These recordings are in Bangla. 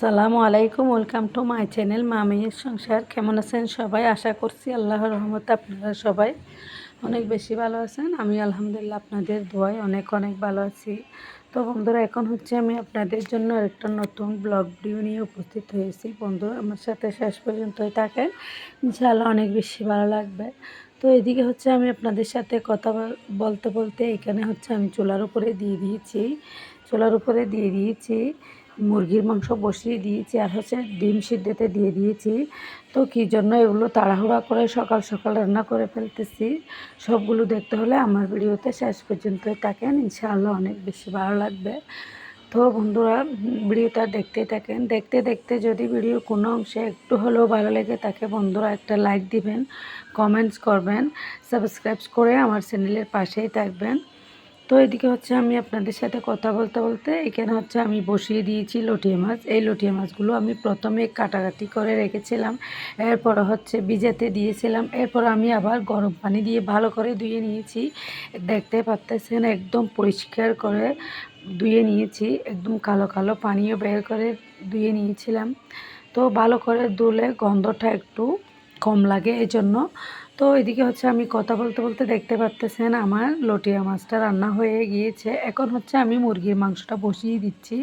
সালামু আলাইকুম, ওয়েলকাম টু মাই চ্যানেল মামির সংসার। কেমন আছেন সবাই? আশা করছি আল্লাহর রহমতে আপনারা সবাই অনেক বেশি ভালো আছেন। আমি আলহামদুলিল্লাহ আপনাদের দোয়ায় অনেক অনেক ভালো আছি। তো বন্ধুরা, এখন হচ্ছে আমি আপনাদের জন্য একটা নতুন ব্লগ ভিডিও নিয়ে উপস্থিত হয়েছি। বন্ধুরা আমার সাথে শেষ পর্যন্তই থাকেন। ইনশাআল্লাহ অনেক বেশি ভালো লাগবে। তো এদিকে হচ্ছে আমি আপনাদের সাথে কথা বলতে বলতে এখানে হচ্ছে আমি চুলার উপরে দিয়ে দিয়েছি। চুলার উপরে দিয়ে দিয়েছি। মুরগির মাংস বসিয়ে দিয়েছি আর হচ্ছে ডিম সিদ্ধতে দিয়ে দিয়েছি। তো কী জন্য এগুলো তাড়াহুড়া করে সকাল সকাল রান্না করে ফেলতেছি, সবগুলো দেখতে হলে আমার ভিডিওতে শেষ পর্যন্ত থাকেন, ইনশাআল্লাহ অনেক বেশি ভালো লাগবে। তো বন্ধুরা, ভিডিওটা দেখতে থাকেন। দেখতে দেখতে যদি ভিডিও কোনো অংশে একটু হলেও ভালো লেগে থাকে, বন্ধুরা একটা লাইক দিবেন, কমেন্টস করবেন, সাবস্ক্রাইব করে আমার চ্যানেলের পাশেই থাকবেন। তো এদিকে হচ্ছে আমি আপনাদের সাথে কথা বলতে বলতে এখানে হচ্ছে আমি বসিয়ে দিয়েছি লটিয়া মাছ। এই লটিয়া মাছগুলো আমি প্রথমে কাটাকাটি করে রেখেছিলাম। এরপর হচ্ছে ভিজাতে দিয়েছিলাম। এরপর আমি আবার গরম পানি দিয়ে ভালো করে ধুয়ে নিয়েছি। দেখতে পাচ্তেছেন একদম পরিষ্কার করে ধুয়ে নিয়েছি। একদম কালো কালো পানিও বের করে ধুয়ে নিয়েছিলাম। তো ভালো করে ধুলে গন্ধটা একটু কম লাগে এই জন্য তো এদিকে হচ্ছে আমি কথা বলতে বলতে দেখতে পাচ্তেছেন আমার লটিয়া মাছটা রান্না হয়ে গিয়েছে। এখন হচ্ছে আমি মুরগির মাংসটা বসিয়ে দিচ্ছি।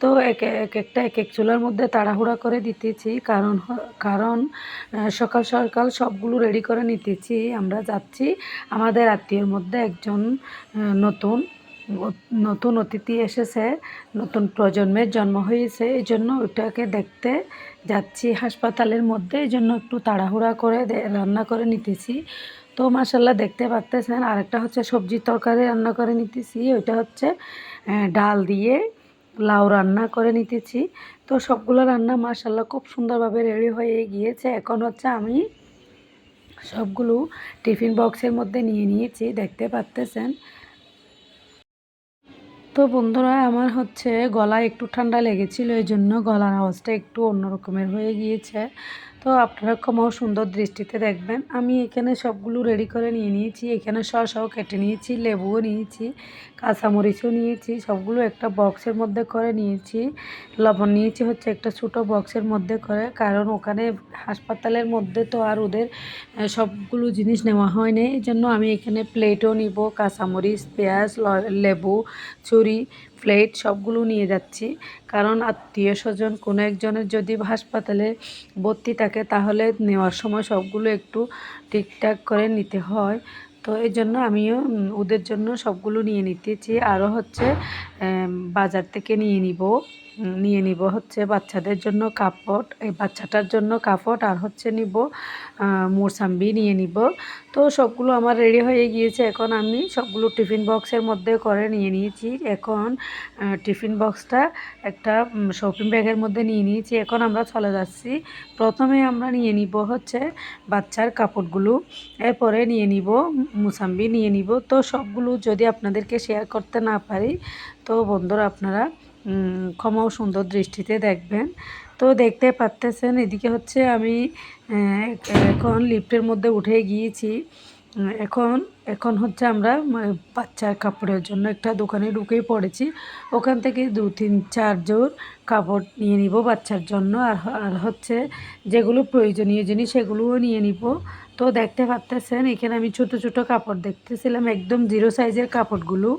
তো এক এক একটা এক এক চুলার মধ্যে তাড়াহুড়া করে দিতেছি। কারণ কারণ সকাল সকাল সবগুলো রেডি করে নিতেছি। আমরা যাচ্ছি আমাদের আত্মীয়র মধ্যে একজন নতুন। নতুন অতিথি এসেছে, নতুন প্রজন্মের জন্ম হয়েছে, এই জন্য ওইটাকে দেখতে যাচ্ছি হাসপাতালের মধ্যে, এই জন্য একটু তাড়াহুড়া করে রান্না করে নিতেছি। তো মাসাল্লাহ দেখতে পাচ্তেছেন আরেকটা হচ্ছে সবজির তরকারি রান্না করে নিতেছি, ওইটা হচ্ছে ডাল দিয়ে লাউ রান্না করে নিতেছি। তো সবগুলো রান্না মাসাল্লাহ খুব সুন্দরভাবে রেডি হয়ে গিয়েছে, এখন হচ্ছে আমি সবগুলো টিফিন বক্সের মধ্যে নিয়ে নিয়েছি, দেখতে পাচ্তেছেন তো বন্ধুরা, আমার হচ্ছে গলা একটু ঠান্ডা লেগেছিলো এই জন্য গলার আওয়াজটা একটু অন্যরকমের হয়ে গিয়েছে। তো আপনারা ক্ষমাও সুন্দর দৃষ্টিতে দেখবেন। আমি এখানে সবগুলো রেডি করে নিয়ে নিয়েছি। এখানে শসাও কেটে নিয়েছি, লেবুও নিয়েছি, কাঁচামরিচও নিয়েছি, সবগুলো একটা বক্সের মধ্যে করে নিয়েছি। লবণ নিয়েছি হচ্ছে একটা ছোটো বক্সের মধ্যে করে, কারণ ওখানে হাসপাতালের মধ্যে তো আর ওদের সবগুলো জিনিস নেওয়া হয়নি এই জন্য আমি এখানে প্লেটও নিব, কাঁচামরিচ, পেঁয়াজ লেবু, ছুরি প্লেট সবগুলো নিয়ে যাচ্ছি। কারণ আত্মীয় স্বজন কোনো একজনের যদি হাসপাতালে ভর্তি থাকে, তাহলে নেওয়ার সময় সবগুলো একটু ঠিকঠাক করে নিতে হয়। তো এই জন্য আমিও ওদের জন্য সবগুলো নিয়ে নিতেছি। আরও হচ্ছে বাজার থেকে নিয়ে নিব। নিয়ে নিব হচ্ছে বাচ্চাদের জন্য কাপড়, এই বাচ্চাটার জন্য কাপড় আর হচ্ছে নিব মোসাম্বি নিয়ে নিব। তো সবগুলো আমার রেডি হয়ে গিয়েছে, এখন আমি সবগুলো টিফিন বক্সের মধ্যে করে নিয়ে নিয়েছি। এখন টিফিন বক্সটা একটা শপিং ব্যাগের মধ্যে নিয়ে নিয়েছি। এখন আমরা চলে যাচ্ছি। প্রথমে আমরা নিয়ে নিব হচ্ছে বাচ্চার কাপড়গুলো, এরপরে নিয়ে নিব মুসাম্বি নিয়ে নিব। তো সবগুলো যদি আপনাদেরকে শেয়ার করতে না পারি, তো বন্ধুরা আপনারা ক্ষমা ও সুন্দর দৃষ্টিতে দেখবেন। তো দেখতে পাচ্তেছেন, এদিকে হচ্ছে আমি এখন লিফটের মধ্যে উঠে গিয়েছি। এখন এখন হচ্ছে আমরা বাচ্চার কাপড়ের জন্য একটা দোকানে ঢুকেই পড়েছি। ওখান থেকে দু, তিন, চার জোর কাপড় নিয়ে নিব বাচ্চার জন্য। আর আর হচ্ছে যেগুলো প্রয়োজনীয় জিনিস সেগুলোও নিয়ে নিব। তো দেখতে পাচ্তেছেন, এখানে আমি ছোট ছোট কাপড় দেখতেছিলাম, একদম জিরো সাইজের কাপড়গুলো।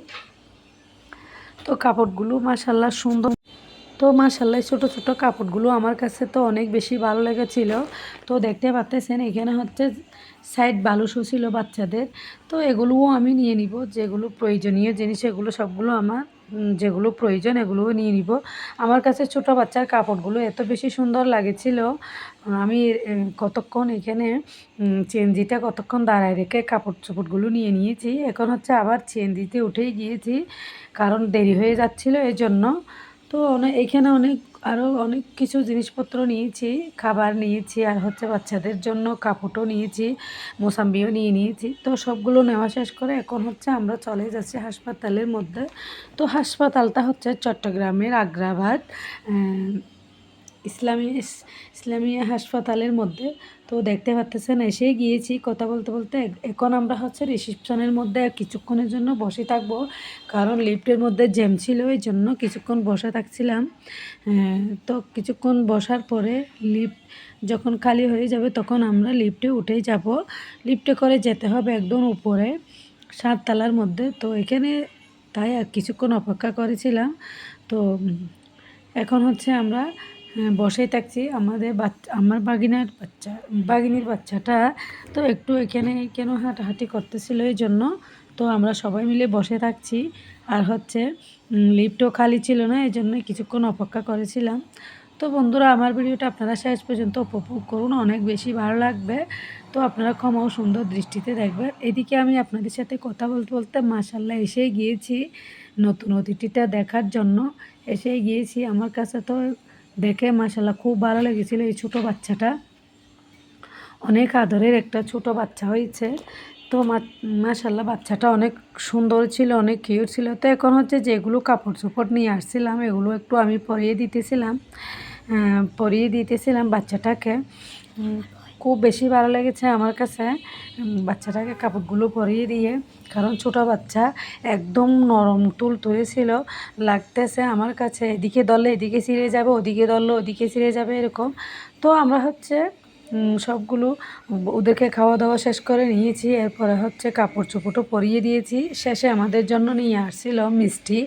তো কাপড়গুলো মাসাল্লাহ সুন্দর। তো মাসাল্লাহ ছোট ছোট কাপড়গুলো আমার কাছে তো অনেক বেশি ভালো লেগেছিল। তো দেখতে পাচ্তেছেন, এখানে হচ্ছে সাইড বালুসও ছিল বাচ্চাদের। তো এগুলোও আমি নিয়ে নিব, যেগুলো প্রয়োজনীয় জিনিস, এগুলো সবগুলো আমার যেগুলো প্রয়োজন এগুলোও নিয়ে নিব। আমার কাছে ছোটো বাচ্চার কাপড়গুলো এত বেশি সুন্দর লাগেছিল। আমি কতক্ষণ এখানে চেঞ্জিটা কতক্ষণ দাঁড়ায় রেখে কাপড় চোপড়গুলো নিয়ে নিয়েছি। এখন হচ্ছে আবার চেঞ্জিতে উঠেই গিয়েছি, কারণ দেরি হয়ে যাচ্ছিল এই জন্য তো অনেক এখানে অনেক আরও অনেক কিছু জিনিসপত্র নিয়েছি, খাবার নিয়েছি, আর হচ্ছে বাচ্চাদের জন্য কাপড়ও নিয়েছি, মোসাম্বিও নিয়ে নিয়েছি। তো সবগুলো নেওয়া শেষ করে এখন হচ্ছে আমরা চলে যাচ্ছি হাসপাতালের মধ্যে। তো হাসপাতালটা হচ্ছে চট্টগ্রামের আগ্রাবাদ ইসলামী ইসলামী হাসপাতালের মধ্যে। তো দেখতে পাচ্তেছেন, এসে গিয়েছি। কথা বলতে বলতে এখন আমরা হচ্ছে রিসিপশনের মধ্যে কিছুক্ষণের জন্য বসে থাকব। কারণ লিফটের মধ্যে জ্যাম ছিল, এই জন্য কিছুক্ষণ বসে থাকছিলাম। তো কিছুক্ষণ বসার পরে লিফট যখন খালি হয়ে যাবে, তখন আমরা লিফটে উঠেই যাব। লিফটে করে যেতে হবে একদম উপরে, সাততলার মধ্যে। তো এখানে তাই কিছুক্ষণ অপেক্ষা করেছিলাম। তো এখন হচ্ছে আমরা হ্যাঁ, বসেই থাকছি। আমাদের বাচ্চা আমার বাগিনার বাচ্চা বাগিনীর বাচ্চাটা তো একটু এখানে কেন হাঁটাহাঁটি করতেছিল এই জন্য। তো আমরা সবাই মিলে বসে থাকছি। আর হচ্ছে লিফটও খালি ছিল না এই জন্য কিছুক্ষণ অপেক্ষা করেছিলাম। তো বন্ধুরা আমার ভিডিওটা আপনারা শেষ পর্যন্ত উপভোগ করুন অনেক বেশি ভালো লাগবে। তো আপনারা ক্ষমা ও সুন্দর দৃষ্টিতে দেখবেন। এদিকে আমি আপনাদের সাথে কথা বলতে বলতে মাসাল্লাহ এসে গিয়েছি। নতুন অতিথিটা দেখার জন্য এসে গিয়েছি। আমার কাছে তো দেখে মাসাল্লাহ খুব ভালো লেগেছিল এই ছোটো বাচ্চাটা। অনেক আদরের একটা ছোট বাচ্চা হয়েছে। তো মাসাল্লাহ বাচ্চাটা অনেক সুন্দর ছিল, অনেক কিউট ছিল। তো এখন হচ্ছে যেগুলো কাপড় চোপড় নিয়ে আসছিলাম, এগুলো একটু আমি পরিয়ে দিতেছিলাম পরিয়ে দিতেছিলাম বাচ্চাটাকে। খুব বেশি ভালো লেগেছে আমার কাছে। বাচ্চাটাকে কাপড়গুলো পরিয়ে দিয়ে, কারণ ছোট বাচ্চা একদম নরম তুল তুলেছিল, লাগতেছে আমার কাছে। এদিকে দলে এদিকে ছিঁড়ে যাবে, ওদিকে দলে ওদিকে ছিঁড়ে যাবে, এরকম। তো আমরা হচ্ছে সবগুলো ওদেরকে খাওয়া দাওয়া শেষ করে নিয়েছি। এরপরে হচ্ছে কাপড় চোপড়ও পরিয়ে দিয়েছি। শেষে আমাদের জন্য নিয়ে আসছিল মিষ্টি,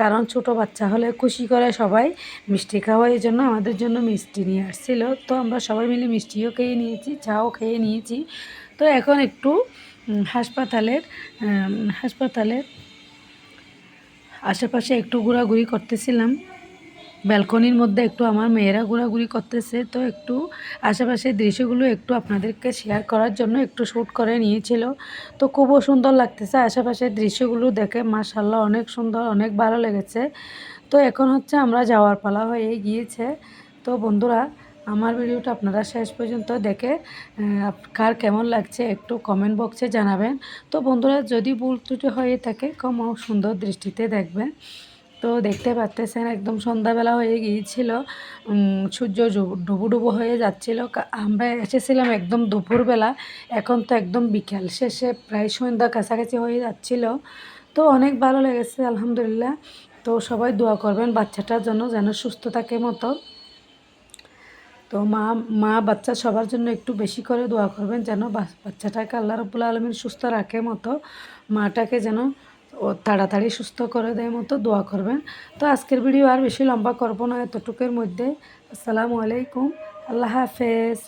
কারণ ছোট বাচ্চা হলে খুশি করে সবাই মিষ্টি খাওয়া এই জন্য আমাদের জন্য মিষ্টি নিয়ে আসছিল। তো আমরা সবাই মিলে মিষ্টিও খেয়ে নিয়েছি, চাও খেয়ে নিয়েছি। তো এখন একটু হাসপাতালের হাসপাতালের আশেপাশে একটু ঘোরাঘুরি করতেছিলাম। ব্যালকনির মধ্যে একটু আমার মেয়েরা ঘোরাঘুরি করতেছে, তো একটু আশেপাশের দৃশ্যগুলো একটু আপনাদেরকে শেয়ার করার জন্য একটু শ্যুট করে নিয়েছিল। তো খুবও সুন্দর লাগতেছে, আশেপাশের দৃশ্যগুলো দেখে মাশাল্লাহ অনেক সুন্দর, অনেক ভালো লেগেছে। তো এখন হচ্ছে আমরা যাওয়ার পালা হয়ে গিয়েছে। তো বন্ধুরা, আমার ভিডিওটা আপনারা শেষ পর্যন্ত দেখে কার কেমন লাগছে একটু কমেন্ট বক্সে জানাবেন। তো বন্ধুরা, যদি ভুল ত্রুটি হয়ে থাকে কম সুন্দর দৃষ্টিতে দেখবেন। তো দেখতে পারতেছেন একদম সন্ধ্যাবেলা হয়ে গিয়েছিল। সূর্য ডুবু- ডুবু হয়ে যাচ্ছিল। আমরা এসেছিলাম একদম দুপুরবেলা। এখন তো একদম বিকেল। শেষে প্রায় সন্ধ্যা কাছাকাছি হয়ে যাচ্ছিল। তো অনেক ভালো লেগেছে, আলহামদুলিল্লাহ। তো সবাই দোয়া করবেন বাচ্চাটার জন্য যেন সুস্থ থাকে মতো। তো মা মা, বাচ্চা সবার জন্য একটু বেশি করে দোয়া করবেন যেন বাচ্চাটাকে আল্লাহ রবুল্লা আলমিন সুস্থ রাখে মতো। মাটাকে যেন ও তাড়াতাড়ি সুস্থ করে দেয় মতো দোয়া করবেন। তো আজকের ভিডিও আর বেশি লম্বা করব না, এতটুকের মধ্যে। আসসালামু আলাইকুম। আল্লাহ হাফেজ।